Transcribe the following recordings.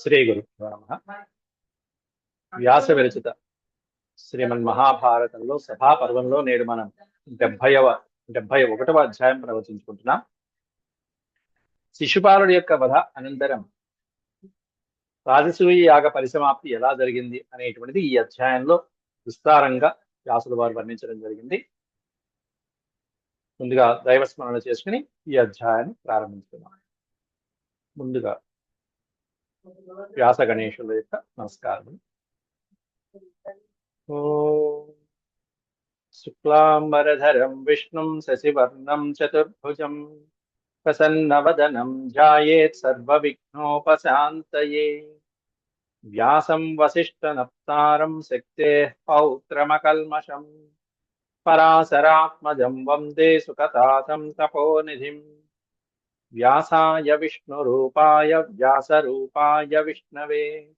శ్రీ గురు వ్యాస విరచిత శ్రీమన్ మహాభారతంలో సభా పర్వంలో నేడు మనం డెబ్బైవ డెబ్బై ఒకటవ అధ్యాయం ప్రవచించుకుంటున్నాం. శిశుపాలుడి యొక్క వధ అనంతరం రాజసూయ యాగ పరిసమాప్తి ఎలా జరిగింది అనేటువంటిది ఈ అధ్యాయంలో విస్తారంగా వ్యాసుల వారు వర్ణించడం జరిగింది. ముందుగా దైవస్మరణ చేసుకుని ఈ అధ్యాయాన్ని ప్రారంభించుకున్నాం ముందుగా వ్యాస గణేశుల యొక్క నమస్కారం. ఓం శుక్లాంబరధరం విష్ణుం శశివర్ణం చతుర్భుజం ప్రసన్నవదనం ధ్యాయేత్ సర్వవిఘ్నోపశాంతయే. వ్యాసం వసిష్ఠనప్తారం శక్తే పౌత్రమకల్మషం పరాశరాత్మజం వందే సుకతాతం తపోనిధిం. వ్యాసాయ విష్ణురూపాయ వ్యాసరూపాయ విష్ణవే.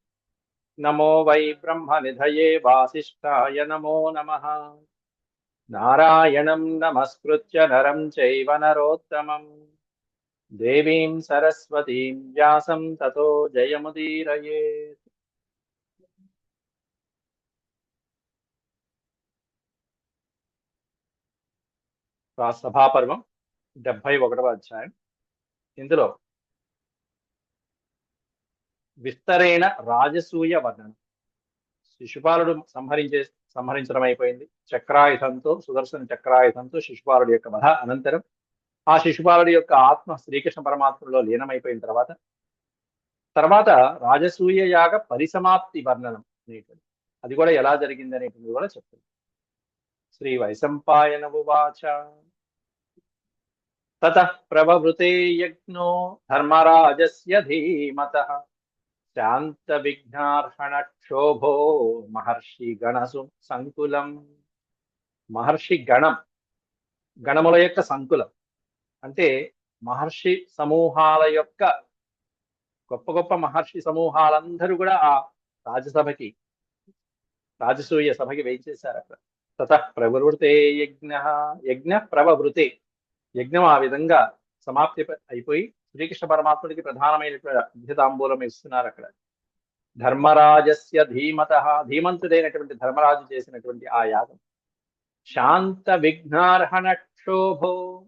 నమో వై బ్రహ్మనిధయే వాసిష్ఠాయ నమో నమః. నారాయణం నమస్కృత్య నరం చైవ నరోత్తమం. దేవీం సరస్వతీం వ్యాసం తతో జయముదీరయేత్. ఆ సభాపర్వం డెబ్బై ఒకటవ అధ్యాయం. ఇందులో విస్తరైన రాజసూయ వర్ణనం శిశుపాలుడు సంహరించే సంహరించడం అయిపోయింది. చక్రాయుధంతో సుదర్శన చక్రాయుధంతో శిశుపాలుడి యొక్క వధ అనంతరం ఆ శిశుపాలుడి యొక్క ఆత్మ శ్రీకృష్ణ పరమాత్మలో లీనమైపోయిన తర్వాత తర్వాత రాజసూయ యాగ పరిసమాప్తి వర్ణనం అనేటువంటి అది కూడా ఎలా జరిగింది అనేటువంటిది కూడా చెప్తుంది. శ్రీ వైశంపాయనవువాచ తత ప్రభవృతే యజ్ఞో ధర్మరాజస్య ధీమత శాంత విఘ్నార్హణ క్షోభో మహర్షి గణసు సంకులం మహర్షి గణం గణముల యొక్క సంకులం। అంటే మహర్షి సమూహాల యొక్క గొప్ప గొప్ప మహర్షి సమూహాలందరూ కూడా ఆ రాజసభకి రాజసూయ సభకి వేయించేశారు అక్కడ తత ప్రవృతే యజ్ఞ యజ్ఞ ప్రవృతే యజ్ఞం ఆ విధంగా సమాప్తి అయిపోయి శ్రీకృష్ణ పరమాత్ముడికి ప్రధానమైనటువంటి అభ్యుతాంబూలం ఇస్తున్నారు అక్కడ. ధర్మరాజస్య ధీమత ధీమంతుడైనటువంటి ధర్మరాజు చేసినటువంటి ఆ యాగం. శాంత విఘ్నార్హణ క్షోభో.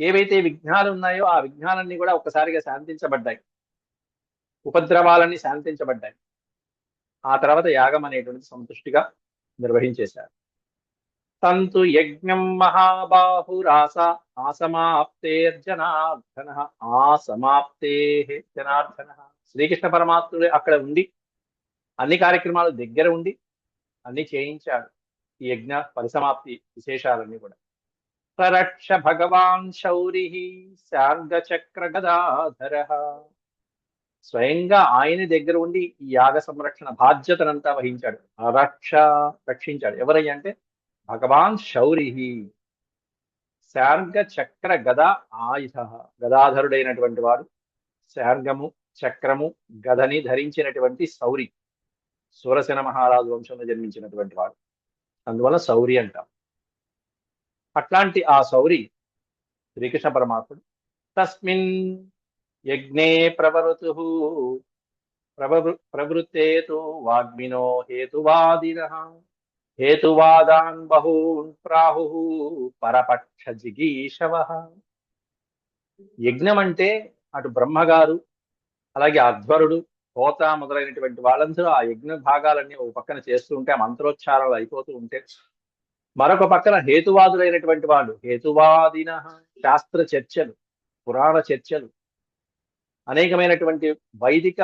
ఏవైతే విఘ్నాలు ఉన్నాయో ఆ విఘ్నాలన్నీ కూడా ఒక్కసారిగా శాంతించబడ్డాయి. ఉపద్రవాలన్నీ శాంతించబడ్డాయి. ఆ తర్వాత యాగం అనేటువంటి సంతుష్టిగా నిర్వహించేశారు. తంతు యజ్ఞం మహాబాహురాస ఆసమాప్తేర్జనార్దన ఆసమాప్తే జనార్దన శ్రీకృష్ణ పరమాత్ముడు అక్కడ ఉండి అన్ని కార్యక్రమాలు దగ్గర ఉండి అన్ని చేయించాడు. ఈ యజ్ఞ పరిసమాప్తి విశేషాలన్నీ కూడా. ప్రరక్ష భగవాన్ శౌరి శార్గచక్ర గదాధర. స్వయంగా ఆయన దగ్గర ఉండి ఈ యాగ సంరక్షణ బాధ్యతనంతా వహించాడు. రక్ష రక్షించాడు. ఎవరయ్యంటే భగవాన్ శౌరి శార్గ చక్ర గద ఆయుధ. గదాధరుడైనటువంటి వాడు శార్గము చక్రము గదని ధరించినటువంటి సౌరి సూరసేన మహారాజు వంశంలో జన్మించినటువంటి వాడు. అందువల్ల సౌరి అంటాం. అట్లాంటి ఆ సౌరి శ్రీకృష్ణ పరమాత్ముడు. తస్మిన్ యజ్ఞే ప్రవరుతు. ప్రవృ ప్రవృత్తేతు వాగ్మినో హేతువాదిన. హేతువాదాన్ బహూన్ ప్రాహు పరపక్ష జిగీషవ యజ్ఞం అంటే అటు బ్రహ్మగారు అలాగే అధ్వరుడు హోత మొదలైనటువంటి వాళ్ళందరూ ఆ యజ్ఞ భాగాలన్నీ ఒక పక్కన చేస్తూ ఉంటే ఆ మంత్రోచ్చారాలు అయిపోతూ ఉంటే మరొక పక్కన హేతువాదులైనటువంటి వాళ్ళు హేతువాదిన శాస్త్ర చర్చలు పురాణ చర్చలు అనేకమైనటువంటి వైదిక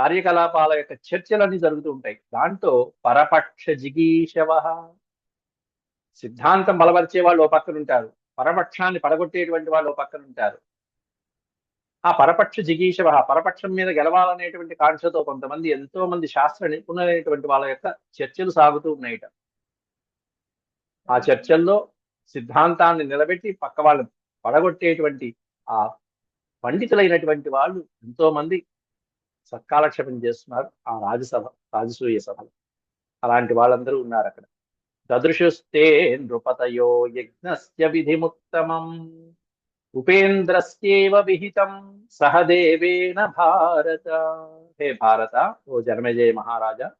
కార్యకలాపాల యొక్క చర్చలన్నీ జరుగుతూ ఉంటాయి. దాంట్లో పరపక్ష జిగీషవ సిద్ధాంతం బలపరిచే వాళ్ళు ఓ పక్కన ఉంటారు. పరపక్షాన్ని పడగొట్టేటువంటి వాళ్ళు ఓ పక్కన ఉంటారు. ఆ పరపక్ష జిగీషవ పరపక్షం మీద గెలవాలనేటువంటి కాంక్షతో కొంతమంది ఎంతో మంది శాస్త్ర నిపుణులైనటువంటి వాళ్ళ యొక్క చర్చలు సాగుతూ ఉన్నాయట. ఆ చర్చల్లో సిద్ధాంతాన్ని నిలబెట్టి పక్క వాళ్ళని పడగొట్టేటువంటి ఆ పండితులైనటువంటి వాళ్ళు ఎంతో మంది సత్కాలక్షేపం చేస్తున్నారు ఆ రాజసభ రాజసూయ సభలు. అలాంటి వాళ్ళందరూ ఉన్నారు అక్కడ. దదృశుస్తే నృపతయో యజ్ఞస్య విధిముత్తమం. ఉపేంద్రస్యేవ విహితం. సహదేవేన భారత. హే భారత ఓ జనమేజయ మహారాజా.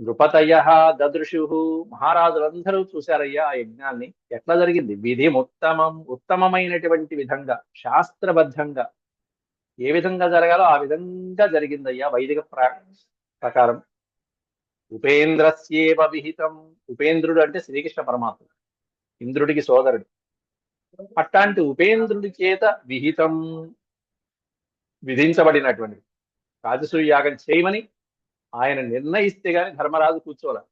నృపతయ దదృశు. మహారాజులందరూ చూశారయ్యా ఆ యజ్ఞాన్ని. ఎట్లా జరిగింది? విధిముత్తమం. ఉత్తమమైనటువంటి విధంగా శాస్త్రబద్ధంగా. ఏ విధంగా జరగాలో ఆ విధంగా జరిగిందయ్యా వైదిక ప్రా ప్రకారం. ఉపేంద్రస్యేవ విహితం. ఉపేంద్రుడు అంటే శ్రీకృష్ణ పరమాత్మ ఇంద్రుడికి సోదరుడు. అట్లాంటి ఉపేంద్రుడి చేత విహితం విధించబడినటువంటి రాజసూయ యాగం చేయమని ఆయన నిర్ణయిస్తే గాని ధర్మరాజు కూర్చోవాలి.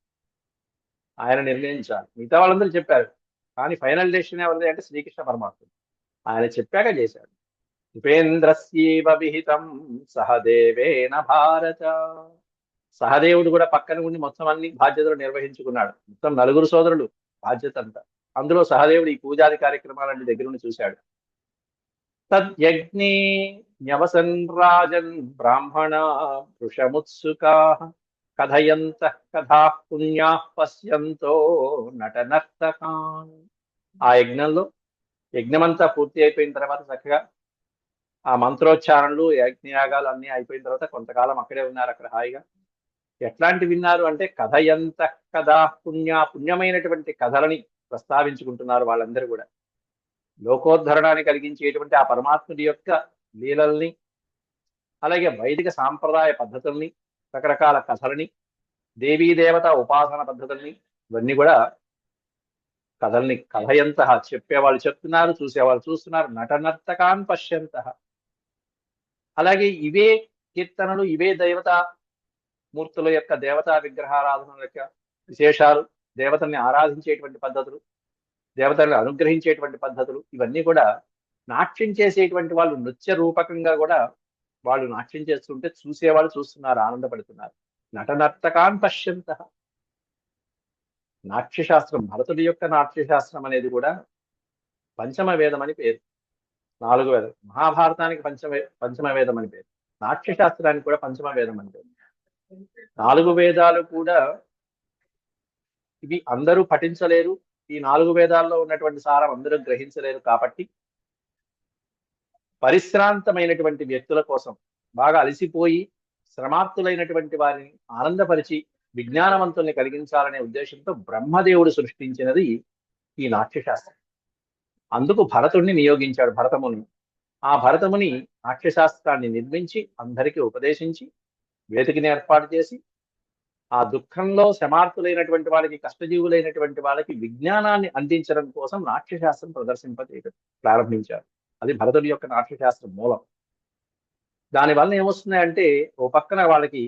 ఆయన నిర్ణయించాలి. మిగతా వాళ్ళందరూ చెప్పారు. కానీ ఫైనల్ డెసిషన్ ఎవరిది అంటే శ్రీకృష్ణ పరమాత్మ. ఆయన చెప్పాక చేశాడు ఉపేంద్రస్యేవ విహితం సహదేవేన భారత. సహదేవుడు కూడా పక్కన ఉండి మొత్తం అన్ని బాధ్యతలు నిర్వహించుకున్నాడు. మొత్తం నలుగురు సోదరులు బాధ్యత అంతా. అందులో సహదేవుడు ఈ పూజాది కార్యక్రమాలన్నీ దగ్గర నుండి చూశాడు. తద్యజ్ఞే న్యవసన్ రాజన్ బ్రాహ్మణ వృషముత్సుకా కథయంత కథా పుణ్యా పశ్యంతో నటనర్తకాన్. ఆ యజ్ఞంలో యజ్ఞమంతా పూర్తి అయిపోయిన తర్వాత చక్కగా ఆ మంత్రోచ్చారణలు యజ్ఞయాగాలు అన్ని అయిపోయిన తర్వాత కొంతకాలం అక్కడే ఉన్నారు అక్కడ హాయిగా. ఎట్లాంటి విన్నారు అంటే కథ ఎంత కథ పుణ్య పుణ్యమైనటువంటి కథలని ప్రస్తావించుకుంటున్నారు వాళ్ళందరూ కూడా. లోకోద్ధరణాన్ని కలిగించేటువంటి ఆ పరమాత్ముడి యొక్క లీలల్ని అలాగే వైదిక సాంప్రదాయ పద్ధతుల్ని రకరకాల కథలని దేవత ఉపాసన పద్ధతుల్ని ఇవన్నీ కూడా కథల్ని కథయంత చెప్పేవాళ్ళు చెప్తున్నారు చూసేవాళ్ళు చూస్తున్నారు నటనర్తకాన్ పశ్యంత. అలాగే ఇవే కీర్తనలు ఇవే దేవత మూర్తుల యొక్క దేవతా విగ్రహారాధనల యొక్క విశేషాలు దేవతల్ని ఆరాధించేటువంటి పద్ధతులు దేవతల్ని అనుగ్రహించేటువంటి పద్ధతులు ఇవన్నీ కూడా నాట్యం చేసేటువంటి వాళ్ళు నృత్య రూపకంగా కూడా వాళ్ళు నాట్యం చేస్తుంటే చూసేవాళ్ళు చూస్తున్నారు ఆనందపడుతున్నారు. నటనర్తకాన్ పశ్యంత నాట్యశాస్త్రం భరతుడి యొక్క నాట్యశాస్త్రం అనేది కూడా పంచమ వేదం అని పేరు. నాలుగు వేదం. మహాభారతానికి పంచమ పంచమ వేదం అని పేరు. నాట్యశాస్త్రానికి కూడా పంచమ వేదం అని పేరు. నాలుగు వేదాలు కూడా ఇవి అందరూ పఠించలేరు. ఈ నాలుగు వేదాల్లో ఉన్నటువంటి సారం అందరూ గ్రహించలేరు కాబట్టి పరిశ్రాంతమైనటువంటి వ్యక్తుల కోసం బాగా అలసిపోయి శ్రమార్థులైనటువంటి వారిని ఆనందపరిచి విజ్ఞానవంతుల్ని కలిగించాలనే ఉద్దేశంతో బ్రహ్మదేవుడు సృష్టించినది ఈ నాట్యశాస్త్రం. అందుకు భరతుడిని నియోగించాడు భరతముని. ఆ భరతముని నాట్యశాస్త్రాన్ని నిర్మించి అందరికీ ఉపదేశించి వేదికని ఏర్పాటు చేసి ఆ దుఃఖంలో శమార్థులైనటువంటి వాళ్ళకి కష్టజీవులైనటువంటి వాళ్ళకి విజ్ఞానాన్ని అందించడం కోసం నాట్యశాస్త్రం ప్రదర్శింపజేయడం ప్రారంభించారు. అది భరతుడి యొక్క నాట్యశాస్త్రం మూలం. దానివల్ల ఏమొస్తున్నాయంటే ఓ పక్కన వాళ్ళకి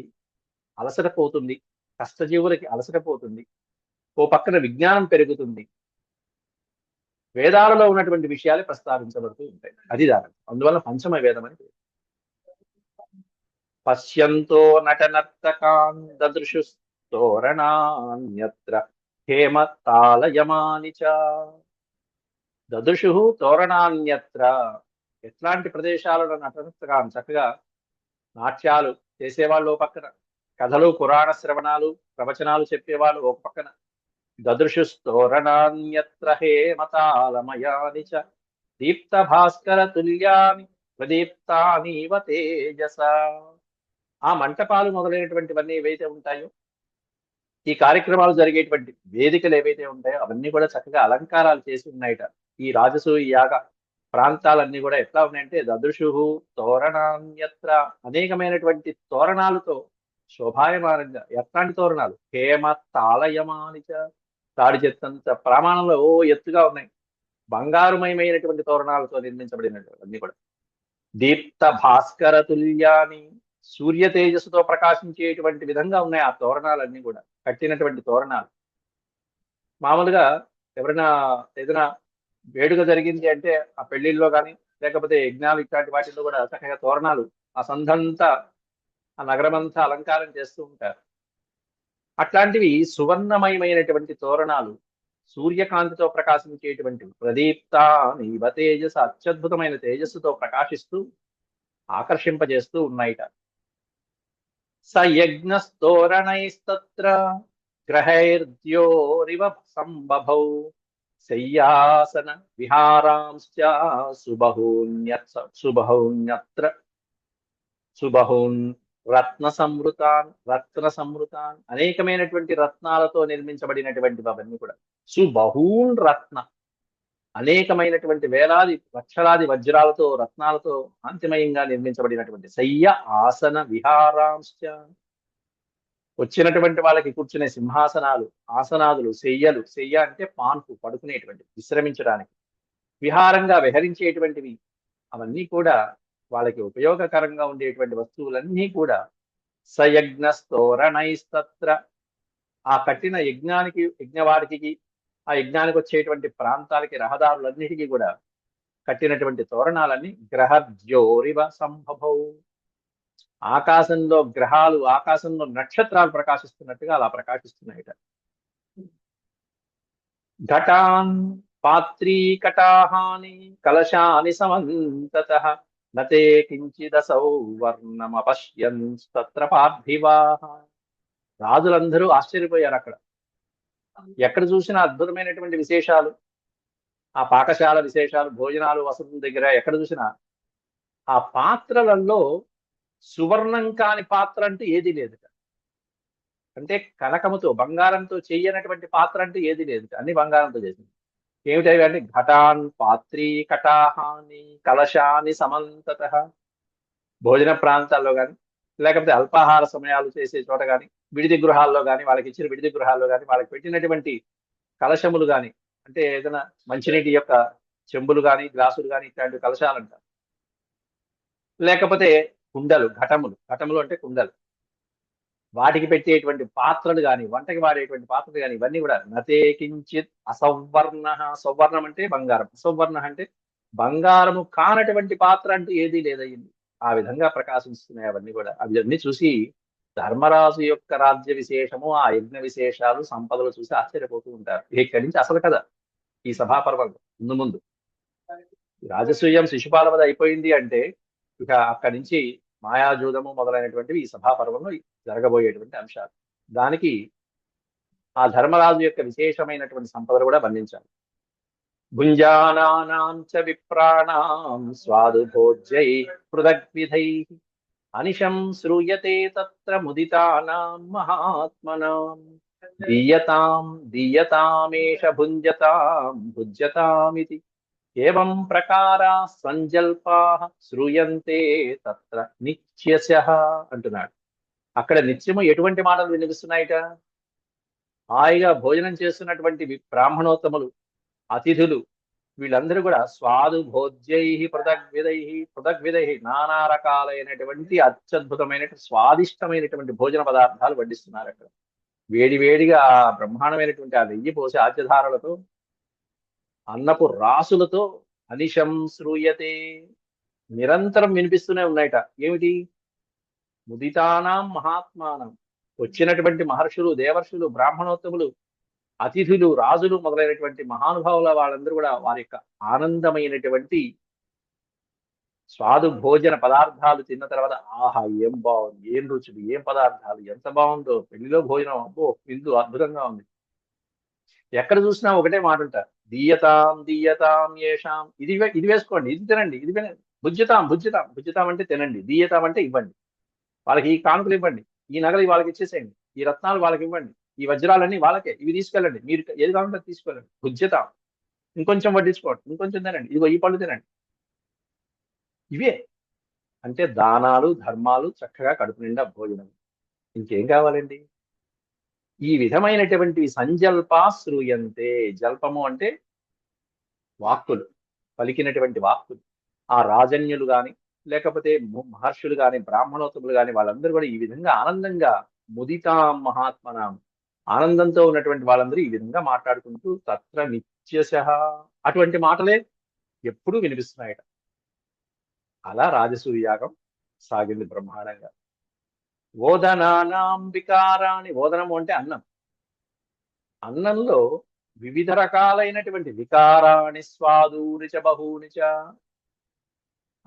అలసట పోతుంది కష్టజీవులకి అలసట పోతుంది ఓ పక్కన విజ్ఞానం పెరుగుతుంది వేదాలలో ఉన్నటువంటి విషయాలు ప్రస్తావించబడుతూ ఉంటాయి. అది దాని అందువల్ల పంచమ వేదం అని పశ్యంతో నటనర్తకాన్ దదృశు తోరణాన్యత్ర హేమ తాళయమాని చ. దదృశు తోరణాన్యత్ర. ఎట్లాంటి ప్రదేశాలలో నటనర్తకాన్ చక్కగా నాట్యాలు చేసేవాళ్ళు ఓ పక్కన. కథలు పురాణ శ్రవణాలు ప్రవచనాలు చెప్పేవాళ్ళు ఒక పక్కన. దదృశుస్తోరణాన్యత్ర హేమతాళమయాని చ. దీప్త భాస్కర తుల్యాని ప్రదీప్తానీవ తేజస. ఆ మంటపాలు మొదలైనటువంటివన్నీ ఏవైతే ఉంటాయో ఈ కార్యక్రమాలు జరిగేటువంటి వేదికలు ఏవైతే ఉంటాయో అవన్నీ కూడా చక్కగా అలంకారాలు చేసి ఉన్నాయట. ఈ రాజసూయ యాగ ప్రాంతాలన్నీ కూడా ఎట్లా ఉన్నాయంటే దదృశు తోరణాన్యత్ర అనేకమైనటువంటి తోరణాలతో శోభాయమానంగా ఎట్లాంటి తోరణాలు? హేమ తాళయమానిచ తాడి చెత్తంత ప్రమాణంలో ఓ ఎత్తుగా ఉన్నాయి. బంగారుమయమైనటువంటి తోరణాలతో నిర్మించబడినటువంటి అన్ని కూడా. దీప్త భాస్కర తుల్యాని సూర్య తేజస్సుతో ప్రకాశించేటువంటి విధంగా ఉన్నాయి ఆ తోరణాలన్నీ కూడా. కట్టినటువంటి తోరణాలు. మామూలుగా ఎవరైనా ఏదైనా వేడుక జరిగింది అంటే ఆ పెళ్ళిళ్ళలో కానీ లేకపోతే యజ్ఞాలు ఇట్లాంటి వాటిల్లో కూడా చక్కగా తోరణాలు ఆ సంధంతా ఆ నగరమంతా అలంకారం చేస్తూ ఉంటారు. అట్లాంటివి సువర్ణమయమైనటువంటి తోరణాలు సూర్యకాంతితో ప్రకాశించేటువంటి ప్రదీప్త నీవ తేజస్ అత్యద్భుతమైన తేజస్సుతో ప్రకాశిస్తూ ఆకర్షింపజేస్తూ ఉన్నాయిట. స యజ్ఞస్తోరణైస్తత్ర గ్రహైర్ద్యోరివ సంబభౌ శయ్యాసన విహారాంశ్చ సుబహూన్యత్ సుబహూన్యత్ర సుబహూన్ రత్న సంవృతాన్ రత్న సంవృతాన్ అనేకమైనటువంటి రత్నాలతో నిర్మించబడినటువంటి అవన్నీ కూడా. సుబహూన్ రత్న. అనేకమైనటువంటి వేలాది లక్షలాది వజ్రాలతో రత్నాలతో అంతిమయంగా నిర్మించబడినటువంటి శయ్య ఆసన విహారాంశ వచ్చినటువంటి వాళ్ళకి కూర్చునే సింహాసనాలు ఆసనాదులు శయ్యలు. శయ్య అంటే పాన్పు పడుకునేటువంటి విశ్రమించడానికి. విహారంగా విహరించేటువంటివి. అవన్నీ కూడా వాళ్ళకి ఉపయోగకరంగా ఉండేటువంటి వస్తువులన్నీ కూడా సయజ్ఞస్తోరణైస్తత్ర ఆ కట్టిన యజ్ఞానికి యజ్ఞవాడికి ఆ యజ్ఞానికి వచ్చేటువంటి ప్రాంతాలకి రహదారులన్నిటికీ కూడా కట్టినటువంటి తోరణాలన్నీ గ్రహద్యోరివ సంభవౌ. ఆకాశంలో గ్రహాలు ఆకాశంలో నక్షత్రాలు ప్రకాశిస్తున్నట్టుగా అలా ప్రకాశిస్తున్నాయట. ఘటాన్ పాత్రీకటాహాని కలశాని సమంతత. నతే కించిదసౌ వర్ణమపశ్యన్ తత్ర పార్థివాహ రాజులందరూ ఆశ్చర్యపోయారు అక్కడ. ఎక్కడ చూసినా అద్భుతమైనటువంటి విశేషాలు. ఆ పాకశాల విశేషాలు భోజనాలు వసతుల దగ్గర ఎక్కడ చూసినా ఆ పాత్రలలో సువర్ణం కాని పాత్ర అంటే ఏది లేదు అంటే కనకముతో బంగారంతో చెయ్యనటువంటి పాత్ర అంటే ఏది లేదు అన్ని బంగారంతో చేసింది. ఏమిటవి అంటే ఘటాన్ పాత్రీ కటాహాని కలశాని సమంతత. భోజన ప్రాంతాల్లో కానీ లేకపోతే అల్పాహార సమయాలు చేసే చోట కానీ విడిది గృహాల్లో కానీ వాళ్ళకి ఇచ్చిన విడిది గృహాల్లో కానీ వాళ్ళకి పెట్టినటువంటి కలశములు కానీ అంటే ఏదైనా మంచినీటి యొక్క చెంబులు కానీ గ్లాసులు కానీ ఇట్లాంటి కలశాలు అంటారు లేకపోతే కుండలు ఘటములు. ఘటములు అంటే కుండలు. వాటికి పెట్టేటువంటి పాత్రలు కానీ వంటకి వాడేటువంటి పాత్రలు కానీ ఇవన్నీ కూడా నతే కించిత్ అసవర్ణ సౌవర్ణం అంటే బంగారం. అసవర్ణ అంటే బంగారము కానటువంటి పాత్ర అంటూ ఏదీ లేదయ్యింది ఆ విధంగా ప్రకాశిస్తున్నాయి అవన్నీ కూడా. అవన్నీ చూసి ధర్మరాజు యొక్క రాజ్య విశేషము ఆ యజ్ఞ విశేషాలు సంపదలు చూసి ఆశ్చర్యపోతూ ఉంటారు. ఇక్కడి నుంచి అసలు కదా ఈ సభాపర్వం ముందు ముందు. రాజసూయం శిశుపాలవద అయిపోయింది అంటే ఇక అక్కడి నుంచి మాయాజూదము మొదలైనటువంటివి ఈ సభాపర్వంలో జరగబోయేటువంటి అంశాలు. దానికి ఆ ధర్మరాజు యొక్క విశేషమైనటువంటి సంపదలు కూడా వర్ణించాలి భుంజానాంచ విప్రాణాం స్వాదు భోజ్యై పృథగ్విధై అనిశం శ్రూయతే తత్ర ముదితానాం మహాత్మనాం. దీయతాం దీయతామేష భుంజతాం భుజ్యతామితి ఏం ప్రకారా సంజల్పా శ్రూయంతే తత్ర నిత్యశ అంటున్నాడు. అక్కడ నిత్యము ఎటువంటి మాటలు వినిపిస్తున్నాయిట? హాయిగా భోజనం చేస్తున్నటువంటి బ్రాహ్మణోత్తములు అతిథులు వీళ్ళందరూ కూడా స్వాదు భోజ్యై పృథగ్విధై పృథగ్విధై నానా రకాలైనటువంటి అత్యద్భుతమైన స్వాదిష్టమైనటువంటి భోజన పదార్థాలు వడ్డిస్తున్నారు అక్కడ వేడి వేడిగా బ్రహ్మాండమైనటువంటి ఆ నెయ్యి పోసి ఆద్యధారలతో అన్నపు రాసులతో అనిశం శ్రూయతే. నిరంతరం వినిపిస్తూనే ఉన్నాయట. ఏమిటి? ముదితానాం మహాత్మానం. వచ్చినటువంటి మహర్షులు దేవర్షులు బ్రాహ్మణోత్తములు అతిథులు రాజులు మొదలైనటువంటి మహానుభావుల వాళ్ళందరూ కూడా వారి యొక్క ఆనందమైనటువంటి స్వాదు భోజన పదార్థాలు తిన్న తర్వాత ఆహా ఏం బాగుంది ఏం రుచులు ఏం పదార్థాలు ఎంత బాగుందో పెళ్ళిలో భోజనం అబ్బో విందు అద్భుతంగా ఉంది. ఎక్కడ చూసినా ఒకటే మాట ఉంటారు దీయతాం దీయతాం ఏషాం. ఇది ఇది వేసుకోండి ఇది తినండి ఇది భుజ్యతాం భుజ్యతాం భుజ్యతాం అంటే తినండి దీయతాం అంటే ఇవ్వండి. వాళ్ళకి ఈ కానుకలు ఇవ్వండి ఈ నగలు వాళ్ళకి ఇచ్చేసేయండి ఈ రత్నాలు వాళ్ళకి ఇవ్వండి ఈ వజ్రాలన్నీ వాళ్ళకే ఇవి తీసుకెళ్ళండి మీరు ఏది కావాలంటే తీసుకెళ్ళండి. భుజ్యతాం ఇంకొంచెం వడ్డించుకోండి ఇంకొంచెం తినండి ఇదిగో ఈ పళ్ళు తినండి. ఇవే. అంటే దానాలు ధర్మాలు చక్కగా కడుపు నిండా భోజనం. ఇంకేం కావాలండి? ఈ విధమైనటువంటి సంజల్పా శ్రూయంతే. జల్పము అంటే వాక్కులు పలికినటువంటి వాక్కులు. ఆ రాజన్యులు గాని లేకపోతే మహర్షులు కానీ బ్రాహ్మణోత్తములు కానీ వాళ్ళందరూ కూడా ఈ విధంగా ఆనందంగా ముదితాం మహాత్మనాం ఆనందంతో ఉన్నటువంటి వాళ్ళందరూ ఈ విధంగా మాట్లాడుకుంటూ తత్ర నిత్యశ అటువంటి మాటలే ఎప్పుడూ వినిపిస్తున్నాయట. అలా రాజసూయాగం సాగింది బ్రహ్మాండంగా. ఓదనానాం వికారాన్ని ఓదనము అంటే అన్నం. అన్నంలో వివిధ రకాలైనటువంటి వికారాణి స్వాదూని చ చ.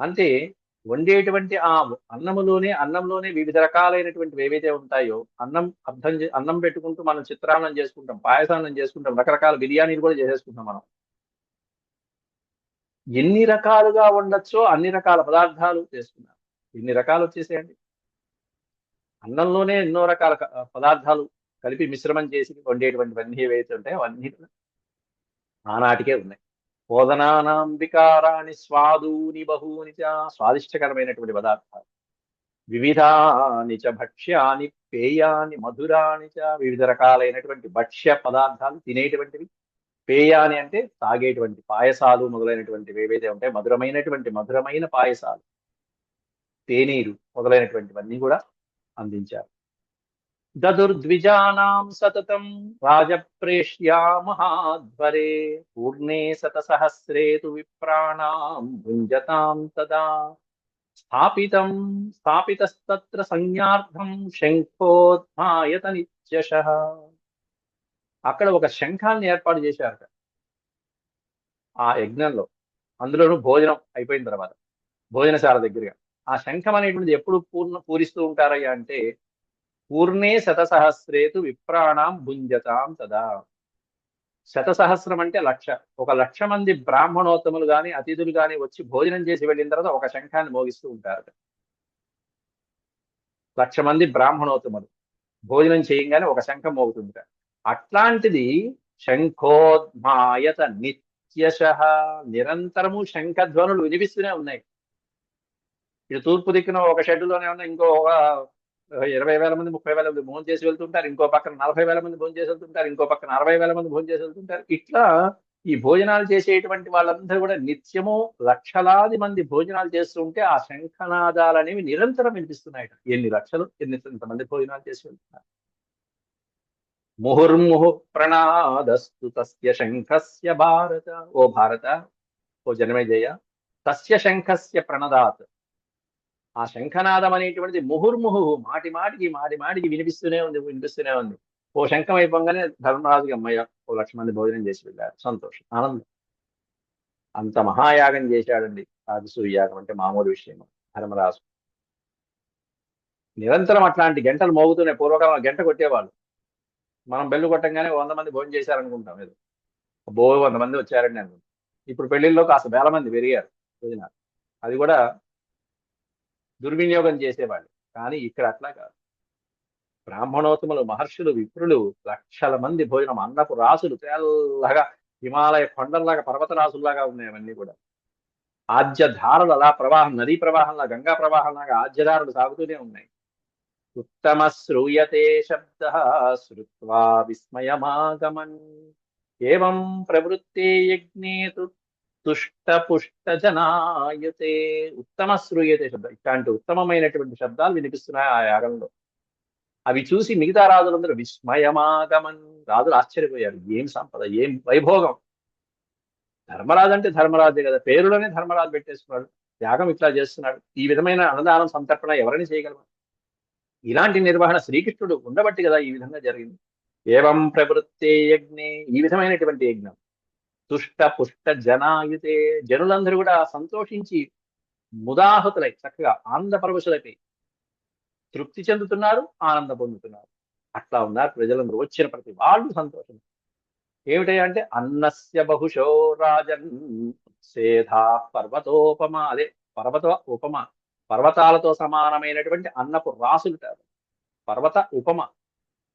అంటే వండేటువంటి ఆ అన్నములోనే అన్నంలోనే వివిధ రకాలైనటువంటి ఏవైతే ఉంటాయో అన్నం అర్థం చే- అన్నం పెట్టుకుంటూ మనం చిత్రాన్నం చేసుకుంటాం పాయసాన్నం చేసుకుంటాం రకరకాల బిర్యానీలు కూడా చేసేసుకుంటాం మనం. ఎన్ని రకాలుగా ఉండొచ్చో అన్ని రకాల పదార్థాలు చేసుకున్నాం ఎన్ని రకాలు వచ్చేసేయండి? అన్నంలోనే ఎన్నో రకాల పదార్థాలు కలిపి మిశ్రమం చేసి వండేటువంటివన్నీ ఏవైతే ఉంటాయో అవన్నీ ఆనాటికే ఉన్నాయి. బోధనానాం వికారాణి స్వాదూని బహూని చ స్వాదిష్టకరమైనటువంటి పదార్థాలు. వివిధాని చ భక్ష్యాని పేయాని మధురాని చ వివిధ రకాలైనటువంటి భక్ష్య పదార్థాలు తినేటువంటివి. పేయాని అంటే తాగేటువంటి పాయసాలు మొదలైనటువంటివి ఏవైతే ఉంటాయి మధురమైనటువంటి మధురమైన పాయసాలు. తేనీరు మొదలైనటువంటివన్నీ కూడా అందించారు. దదుర్ద్విజానాం సతతం రాజప్రేష్యా మహాధ్వరే పూర్ణే శతసహస్రేతు విప్రాణాం భుంజతాం తదా. స్థాపితం స్థాపితస్తత్ర సంజ్ఞార్థం శంఖోద్భాయత నిత్యశ అక్కడ ఒక శంఖాన్ని ఏర్పాటు చేశారట. ఆ యజ్ఞంలో అందులోనూ భోజనం అయిపోయిన తర్వాత భోజనశాల దగ్గరగా. ఆ శంఖం అనేటువంటిది ఎప్పుడు పూర్ణ పూరిస్తూ ఉంటారయ్యా అంటే పూర్ణే శతసహస్రేతు విప్రాణాం భుంజతాం తదా శతసహస్రం అంటే లక్ష. ఒక లక్ష మంది బ్రాహ్మణోత్తములు గాని అతిథులు గాని వచ్చి భోజనం చేసి వెళ్ళిన తర్వాత ఒక శంఖాన్ని మోగిస్తూ ఉంటారు లక్ష మంది బ్రాహ్మణోత్తములు భోజనం చేయంగానే ఒక శంఖం మోగుతుంట అట్లాంటిది శంఖోద్మాయత నిత్యశ. నిరంతరము శంఖధ్వనులు వినిపిస్తూనే ఉన్నాయి. ఇటు తూర్పు దిక్కున ఒక షెడ్లోనే ఉన్న ఇంకో ఒక ఇరవై వేల మంది ముప్పై వేల మంది భోజనం చేసి వెళ్తుంటారు. ఇంకో పక్కన నలభై వేల మంది భోజనం చేసి వెళ్తుంటారు. ఇంకో పక్కన అరవై వేల మంది భోజనం చేసి వెళ్తుంటారు. ఇట్లా ఈ భోజనాలు చేసేటువంటి వాళ్ళందరూ కూడా నిత్యము లక్షలాది మంది భోజనాలు చేస్తూ ఉంటే ఆ శంఖనాదాలు అనేవి నిరంతరం వినిపిస్తున్నాయి ఎన్ని లక్షలు ఎన్ని ఇంతమంది భోజనాలు చేసి వెళ్తున్నారు? ముహుర్ముహు ప్రణాదస్తు తస్య శంఖస్య భారత. ఓ భారత ఓ జనమేజయ. తస్య శంఖస్య ప్రణదాత్. ఆ శంఖనాదం అనేటువంటిది ముహుర్ముహు మాటి మాటికి మాటి మాటికి వినిపిస్తూనే ఉంది వినిపిస్తూనే ఉంది. ఓ శంఖం అయిపోగానే ధర్మరాజుకి అమ్మయ్య ఓ లక్ష మంది భోజనం చేసి వెళ్ళారు. సంతోషం ఆనందం. అంత మహాయాగం చేశాడండి రాజసూయాగం అంటే మామూలు విషయం ధర్మరాజు. నిరంతరం అట్లాంటి గంటలు మోగుతూనే పూర్వకాలం గంట కొట్టేవాళ్ళు. మనం బెల్లు కొట్టంగానే వంద మంది భోజనం చేశారనుకుంటాం ఏదో. బో వంద మంది వచ్చారండి అనుకుంటాం. ఇప్పుడు పెళ్ళిళ్ళలో కాస్త వేల మంది పెరిగారు భోజనాలు. అది కూడా దుర్వినియోగం చేసేవాళ్ళు. కానీ ఇక్కడ అట్లా కాదు. బ్రాహ్మణోత్తములు మహర్షులు విప్రులు లక్షల మంది భోజనం అన్నపు రాసులు తెల్లగా హిమాలయ కొండల్లాగా పర్వత రాసుల్లాగా ఉన్నాయి అవన్నీ కూడా. ఆద్యధారలు అలా ప్రవాహం నదీ ప్రవాహంలా గంగా ప్రవాహంలాగా ఆద్యధారలు సాగుతూనే ఉన్నాయి. ఉత్తమ శ్రూయతే శబ్ద శ్రుత్వా విస్మయమాగమన్. ఏవం ప్రవృత్తే యజ్ఞే తు తుష్ట పుష్ట జనాయతే ఉత్తమ శ్రూయతే శబ్దం. ఇట్లాంటి ఉత్తమమైనటువంటి శబ్దాలు వినిపిస్తున్నాయి ఆ యాగంలో. అవి చూసి మిగతా రాజులందరూ విస్మయమాగమన్ రాజులు ఆశ్చర్యపోయారు. ఏం సంపద ఏం వైభోగం? ధర్మరాజు అంటే ధర్మరాజే కదా. పేరులోనే ధర్మరాజు పెట్టేసుకున్నాడు. యాగం ఇట్లా చేస్తున్నాడు. ఈ విధమైన అన్నదానం సంతర్పణ ఎవరిని చేయగలరు? ఇలాంటి నిర్వహణ శ్రీకృష్ణుడు ఉండబట్టి కదా ఈ విధంగా జరిగింది. ఏవం ప్రవృత్తే యజ్ఞే. ఈ విధమైనటువంటి యజ్ఞం. తుష్ట పుష్ట జనాయుతే జనులందరూ కూడా సంతోషించి ముదాహతులై చక్కగా ఆనందపరవశులైపోయి తృప్తి చెందుతున్నారు ఆనందం పొందుతున్నారు. అట్లా ఉన్నారు ప్రజలందరూ. వచ్చిన ప్రతి వాళ్ళు సంతోషం. ఏమిటంటే అన్నస్య బహుశో రాజన్ సేధా పర్వతోపమ అదే పర్వత ఉపమ పర్వతాలతో సమానమైనటువంటి అన్నపు రాసులు పర్వత ఉపమ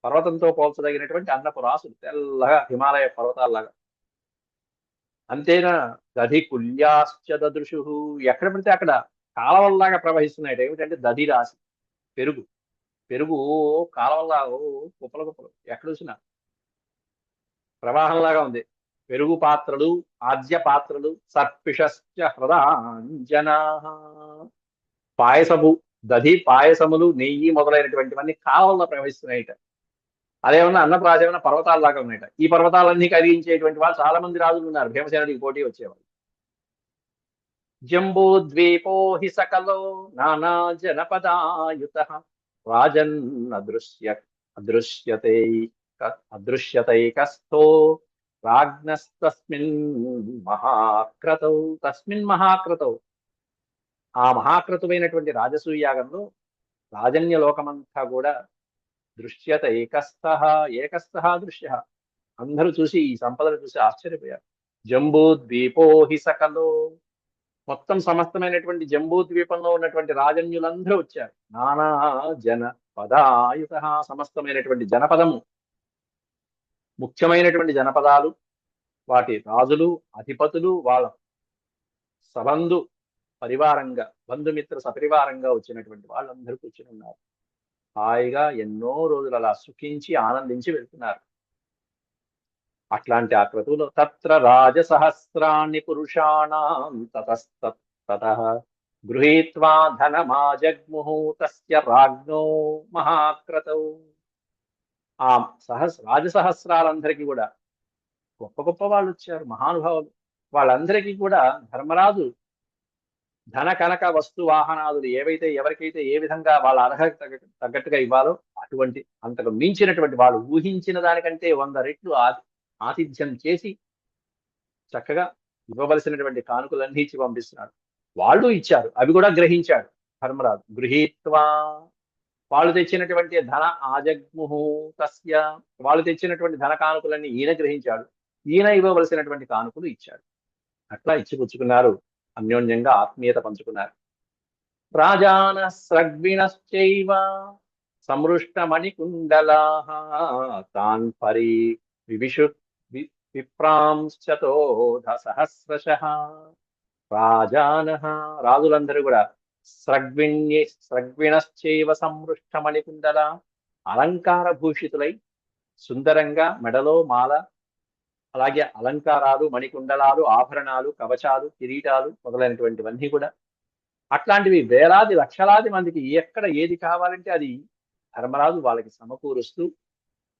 పర్వతంతో పోల్చదగినటువంటి అన్నపు రాసులు తెల్లగా హిమాలయ పర్వతాల్లాగా. అంతేనా? దధి కుల్యాశ్చ దదృశు ఎక్కడ పడితే అక్కడ కాలవల్లాగా ప్రవహిస్తున్నాయి ఏమిటంటే దధి రాశి. పెరుగు. పెరుగు కాలవల్లా ఓ కుప్పలు ఎక్కడ చూసినా. ప్రవాహంలాగా ఉంది. పెరుగు పాత్రలు ఆద్య పాత్రలు సర్పిషశ్చ హృదాంజనా. పాయసము. దధి పాయసములు నెయ్యి మొదలైనటువంటివన్నీ కాలంలో ప్రవహిస్తున్నాయిట. అదేమన్నా అన్నప్రాజమైన పర్వతాల్లాగా ఉన్నాయట. ఈ పర్వతాలన్నీ కరిగించేటువంటి వాళ్ళు చాలా మంది రాజులు ఉన్నారు. భీమసేనుడికి పోటీ వచ్చేవాళ్ళు. జంబూద్వీపో హి సకలో నానా జనపదాయుత రాజన్ అదృశ్య అదృశ్యతే అదృశ్యతైకస్థో రాజ్ఞస్తస్మిన్ మహాక్రతౌ తస్మిన్ మహాక్రతౌ. ఆ మహాక్రతువైనటువంటి రాజసూయాగంలో రాజన్య లోకమంతా కూడా దృశ్యత ఏకస్థ ఏకస్థ దృశ్య. అందరూ చూసి ఈ సంపదను చూసి ఆశ్చర్యపోయారు. జంబూద్వీపో ద్వీపోహి సకలో. మొత్తం సమస్తమైనటువంటి జంబూద్వీపంలో ఉన్నటువంటి రాజన్యులందరూ వచ్చారు. నానా జన పదాయుత సమస్తమైనటువంటి జనపదము. ముఖ్యమైనటువంటి జనపదాలు వాటి రాజులు అధిపతులు వాళ్ళ సబంధు పరివారంగా బంధుమిత్ర సపరివారంగా వచ్చినటువంటి వాళ్ళందరూ కూర్చుని ఉన్నారు. హాయిగా ఎన్నో రోజులు అలా సుఖించి ఆనందించి వెళ్తున్నారు. అట్లాంటి ఆ క్రతువులో తత్ర రాజసహస్రాన్ని పురుషాణం తతస్తత గృహీత్వా ధనమాజగ్ముహు తస్య రాజ్ఞో మహాక్రతౌ. ఆ సహస్ రాజసహస్రాలందరికీ కూడా గొప్ప గొప్ప వాళ్ళు వచ్చారు మహానుభావులు. వాళ్ళందరికీ కూడా ధర్మరాజు ధన కనక వస్తు వాహనాదులు ఏవైతే ఎవరికైతే ఏ విధంగా వాళ్ళ అర్హత తగ్గట్టుగా ఇవ్వాలో అటువంటి అంతకు మించినటువంటి వాళ్ళు ఊహించిన దానికంటే వంద రెట్లు ఆతిథ్యం చేసి చక్కగా ఇవ్వవలసినటువంటి కానుకలన్నీ ఇచ్చి పంపిస్తున్నాడు. వాళ్ళు ఇచ్చారు అవి కూడా గ్రహించాడు. ధర్మరాజు గృహీత్వా వాళ్ళు తెచ్చినటువంటి ధన ఆజగ్ముహు తస్య వాళ్ళు తెచ్చినటువంటి ధన కానుకలన్నీ ఈయన గ్రహించాడు. ఈయన ఇవ్వవలసినటువంటి కానుకలు ఇచ్చాడు. అట్లా ఇచ్చిపుచ్చుకున్నారు అన్యోన్యంగా ఆత్మీయత పంచుకున్నారు. రాజాన స్రగ్విణశ్చైవ సమృష్టమణికుండలాః తాన్ పరి వివిషు వి- సహస్రశ రాజాన రాజులందరూ కూడా స్రగ్విణ్య స్రగ్విణశ్చైవ సమృష్టమణికుండల అలంకార భూషితులై సుందరంగా మెడలో మాల అలాగే అలంకారాలు మణికుండలాలు ఆభరణాలు కవచాలు కిరీటాలు మొదలైనటువంటివన్నీ కూడా. అట్లాంటివి వేలాది లక్షలాది మందికి ఎక్కడ ఏది కావాలంటే అది ధర్మరాజు వాళ్ళకి సమకూరుస్తూ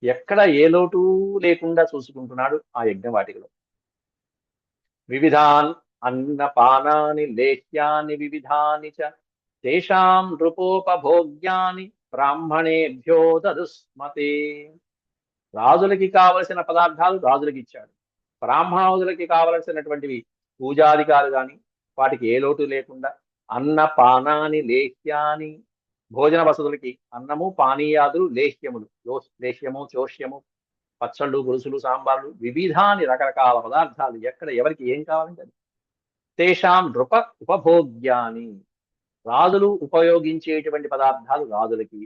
ఎక్కడ ఏ లోటు లేకుండా చూసుకుంటున్నాడు ఆ యజ్ఞవాటికలో వివిధాన్ అన్నపానాని లేహ్యాన్ని వివిధాని చ తేషాం నృపోపభోగ్యాని బ్రాహ్మణేభ్యో దదుస్మతే రాజులకి కావలసిన పదార్థాలు రాజులకి ఇచ్చాడు. బ్రాహ్మణులకి కావలసినటువంటివి పూజాధికారు కానీ వాటికి ఏ లోటు లేకుండా అన్న పానాని లేహ్యాని భోజన వసతులకి అన్నము పానీయాదులు లేహ్యములు లేహ్యము చోష్యము పచ్చళ్ళు పులుసులు సాంబార్లు వివిధాని రకరకాల పదార్థాలు ఎక్కడ ఎవరికి ఏం కావాలంటే తేషాం నృప ఉపభోగ్యాని. రాజులు ఉపయోగించేటువంటి పదార్థాలు రాజులకి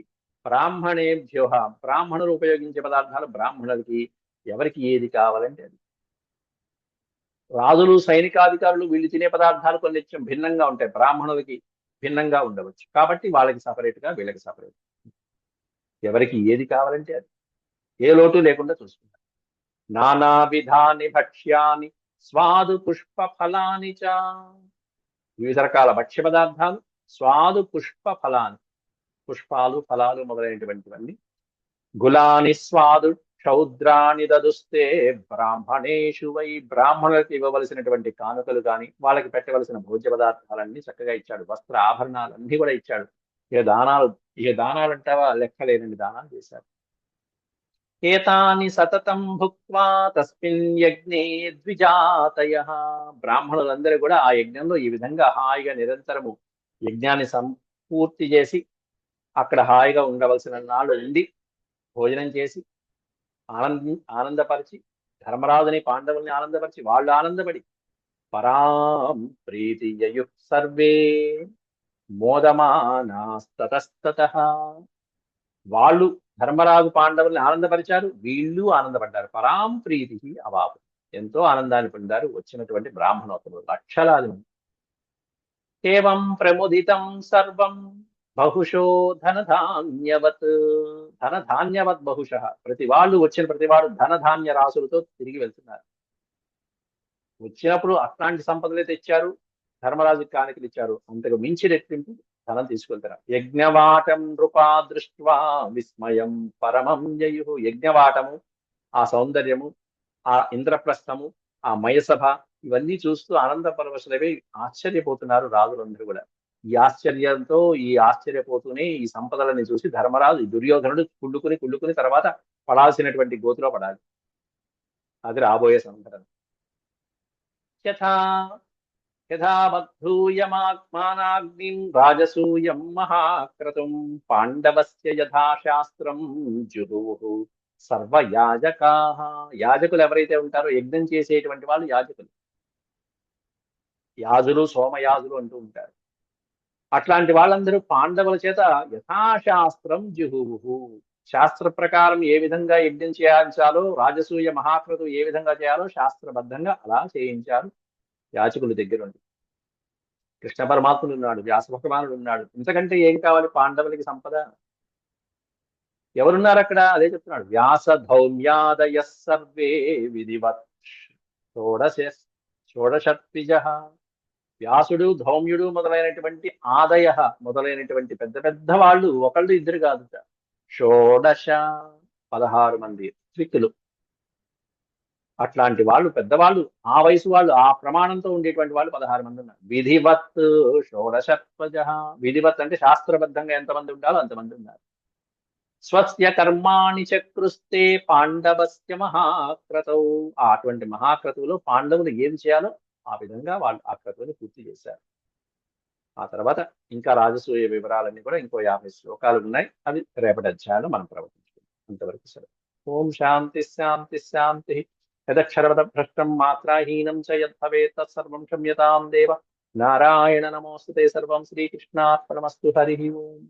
బ్రాహ్మణేభ్యోహ బ్రాహ్మణులు ఉపయోగించే పదార్థాలు బ్రాహ్మణులకి ఎవరికి ఏది కావాలంటే అది. రాజులు సైనికాధికారులు వీళ్ళు తినే పదార్థాలు కొన్ని కొంచెం భిన్నంగా ఉంటాయి. బ్రాహ్మణులకి భిన్నంగా ఉండవచ్చు. కాబట్టి వాళ్ళకి సపరేట్గా వీళ్ళకి సపరేట్. ఎవరికి ఏది కావాలంటే అది. ఏ లోటు లేకుండా చూసుకుంటారు. నానా విధాని భక్ష్యాని స్వాదు పుష్ప ఫలాని చ. వివిధ రకాల భక్ష్య పదార్థాలు స్వాదు పుష్ప ఫలాన్ని పుష్పాలు ఫలాలు మొదలైనటువంటివన్నీ. గులాని స్వాదు క్షౌద్రాని దదుస్తే బ్రాహ్మణేషు వై బ్రాహ్మణులకు ఇవ్వవలసినటువంటి కానుకలు కానీ వాళ్ళకి పెట్టవలసిన భోజ్య పదార్థాలన్నీ చక్కగా ఇచ్చాడు. వస్త్ర ఆభరణాలన్నీ కూడా ఇచ్చాడు. ఏ దానాలు ఏ దానాలు అంటావా? లెక్కలేనండి దానాలు చేశారు ఏతాని సతతం భుక్వా తస్మిన్ యజ్ఞే ద్విజాతయ. బ్రాహ్మణులందరూ కూడా ఆ యజ్ఞంలో ఈ విధంగా హాయిగా నిరంతరము యజ్ఞాన్ని సంపూర్తి చేసి అక్కడ హాయిగా ఉండవలసిన నాళ్ళు ఉండి భోజనం చేసి ఆనంద ఆనందపరిచి ధర్మరాజుని పాండవుల్ని ఆనందపరిచి వాళ్ళు ఆనందపడి పరాం ప్రీతి యయు సర్వే మోదమానాస్తతస్తత. వాళ్ళు ధర్మరాజు పాండవుల్ని ఆనందపరిచారు వీళ్ళు ఆనందపడ్డారు. పరాం ప్రీతి అవాపు ఎంతో ఆనందాన్ని పొందారు వచ్చినటువంటి బ్రాహ్మణోత్తములు లక్షలాది మంది. ఏవం ప్రముదితం సర్వం బహుశో ధనధాన్యవత్ ధనధాన్యవత్ బహుశ. ప్రతి వాళ్ళు వచ్చిన ప్రతి వాడు ధనధాన్య రాసులతో తిరిగి వెళ్తున్నారు. వచ్చినప్పుడు అట్లాంటి సంపదలే తెచ్చారు ధర్మరాజు కానికలు ఇచ్చారు అంతకు మించి రెట్టింపు ధనం తీసుకెళ్తారు యజ్ఞవాటం నృపా దృష్ట్వా విస్మయం పరమం జయు. యజ్ఞవాటము ఆ సౌందర్యము ఆ ఇంద్రప్రస్థము ఆ మయసభ ఇవన్నీ చూస్తూ ఆనంద పరవశులై ఆశ్చర్యపోతున్నారు రాజులందరూ కూడా. ఈ ఆశ్చర్యంతో ఈ ఆశ్చర్యపోతూనే ఈ సంపదలని చూసి ధర్మరాజు దుర్యోధనుడు కుళ్ళుకుని కుళ్ళుకుని తర్వాత పడాల్సినటువంటి గోతులో పడాలి. అది రాబోయే సంఘటన. యథా యథా రాజసూయం మహాక్రతుం పాండవస్య యథాశాస్త్రం జుహు సర్వ యాజకా యాజకులు ఎవరైతే ఉంటారో యజ్ఞం చేసేటువంటి వాళ్ళు యాజకులు. యాజులు సోమయాజులు అంటూ ఉంటారు. అట్లాంటి వాళ్ళందరూ పాండవుల చేత యథాశాస్త్రం జుహుహు శాస్త్ర ప్రకారం ఏ విధంగా యజ్ఞం చేయించాలో రాజసూయ మహాకృతు ఏ విధంగా చేయాలో శాస్త్రబద్ధంగా అలా చేయించారు యాచకుల దగ్గరుండి. కృష్ణ పరమాత్ముడు ఉన్నాడు వ్యాస భగవానుడు ఉన్నాడు. ఇంతకంటే ఏం కావాలి పాండవులకి సంపద? ఎవరున్నారు అక్కడ? అదే చెప్తున్నాడు. వ్యాస ధౌమ్యాదయ సర్వే విధివత్. షోడశ షోడషత్విజ వ్యాసుడు ధౌమ్యుడు మొదలైనటువంటి ఆదయ మొదలైనటువంటి పెద్ద పెద్ద వాళ్ళు ఒకళ్ళు ఇద్దరు కాదు. షోడశ పదహారు మంది త్రిక్కులు అట్లాంటి వాళ్ళు పెద్దవాళ్ళు ఆ వయసు వాళ్ళు ఆ ప్రమాణంతో ఉండేటువంటి వాళ్ళు పదహారు మంది ఉన్నారు. విధివత్ షోడశత్వజ విధివత్ అంటే శాస్త్రబద్ధంగా ఎంతమంది ఉండాలో అంతమంది ఉన్నారు. స్వస్య కర్మాణి చక్రుస్తే పాండవస్య మహాక్రతవు ఆ అటువంటి మహాక్రతువులో పాండవులు ఏం చేయాలో ఆ విధంగా వాళ్ళు ఆ క్రతువుని పూర్తి చేశారు. ఆ తర్వాత ఇంకా రాజసూయ వివరాలన్నీ కూడా ఇంకో యాభై శ్లోకాలు ఉన్నాయి. అవి రేపటి అధ్యాయంలో మనం ప్రవర్తించుకుందాం. అంతవరకు సరే. ఓం శాంతి శాంతి శాంతి. యదక్షరవద భ్రష్టం మాత్రాహీనం చ యద్భవేత్ తత్సర్వం క్షమ్యతాం దేవ. నారాయణ నమోస్తుతే సర్వం శ్రీకృష్ణార్పణమస్తు హరి ఓం.